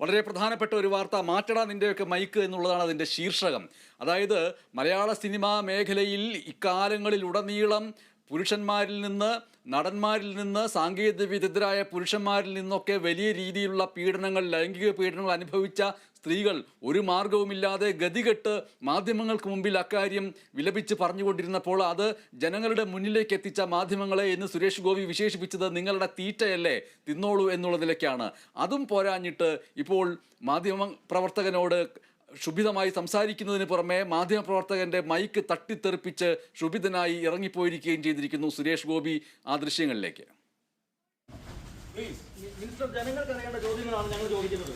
വളരെ പ്രധാനപ്പെട്ട ഒരു വാർത്ത മാറ്റടാ നിന്റെയൊക്കെ മൈക്ക് എന്നുള്ളതാണ് അതിന്റെ ശീർഷകം. അതായത് മലയാള സിനിമാ മേഖലയിൽ ഇക്കാലങ്ങളിൽ ഉടനീളം പുരുഷന്മാരിൽ നിന്ന് നടന്മാരിൽ നിന്ന് സാങ്കേതിക വിദഗ്ധരായ പുരുഷന്മാരിൽ നിന്നൊക്കെ വലിയ രീതിയിലുള്ള പീഡനങ്ങൾ ലൈംഗിക പീഡനങ്ങൾ അനുഭവിച്ച സ്ത്രീകൾ ഒരു മാർഗവുമില്ലാതെ ഗതികെട്ട് മാധ്യമങ്ങൾക്ക് മുമ്പിൽ അക്കാര്യം വിലപിച്ച് പറഞ്ഞുകൊണ്ടിരുന്നപ്പോൾ അത് ജനങ്ങളുടെ മുന്നിലേക്ക് എത്തിച്ച മാധ്യമങ്ങളെ എന്ന് സുരേഷ് ഗോപി വിശേഷിപ്പിച്ചത് നിങ്ങളുടെ തീറ്റയല്ലേ തിന്നോളൂ എന്നുള്ളതിലേക്കാണ് അതും പോരാഞ്ഞിട്ട് ഇപ്പോൾ മാധ്യമ പ്രവർത്തകനോട് ക്ഷുഭിതമായി സംസാരിക്കുന്നതിന് പുറമെ മാധ്യമപ്രവർത്തകന്റെ മൈക്ക് തട്ടിത്തെറിപ്പിച്ച് ക്ഷുഭിതനായി ഇറങ്ങിപ്പോയിരിക്കുകയും ചെയ്തിരിക്കുന്നു സുരേഷ് ഗോപി. ആ ദൃശ്യങ്ങളിലേക്ക്. മിനിസ്റ്റർ ജനങ്ങൾക്ക് അറിയേണ്ട ചോദ്യങ്ങളാണ് ഞങ്ങൾ ചോദിക്കുന്നത്.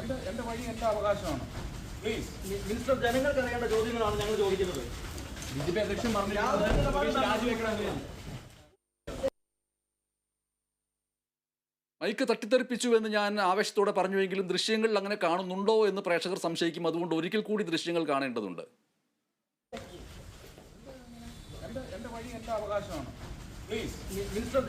എന്റെ എന്റെ വഴി എന്റെ അവകാശമാണ്. പ്ലീസ് മിനിസ്റ്റർ ജനങ്ങൾക്ക് അറിയേണ്ട ചോദ്യങ്ങളാണ് ഞങ്ങൾ ചോദിക്കുന്നത്. ബിജെപി ജെ പി അധ്യക്ഷൻ പറഞ്ഞു രാജിവെക്കണം മൈക്ക് തട്ടിത്തെറിപ്പിച്ചു എന്ന് ഞാൻ ആവേശത്തോടെ പറഞ്ഞുവെങ്കിലും ദൃശ്യങ്ങളിൽ അങ്ങനെ കാണുന്നുണ്ടോ എന്ന് പ്രേക്ഷകർ സംശയിക്കും. അതുകൊണ്ട് ഒരിക്കൽ കൂടി ദൃശ്യങ്ങൾ കാണേണ്ടതുണ്ട്. എന്റെ വഴി എന്റെ അവകാശമാണ് പ്ലീസ് മിനിസ്റ്റർ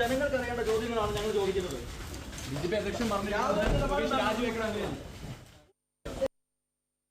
ജനങ്ങൾക്ക് അറിയേണ്ട ചോദ്യങ്ങളാണ് ഞങ്ങൾ ചോദിക്കുന്നത്. बीजेपी अध्यक्ष माननीय राजू एक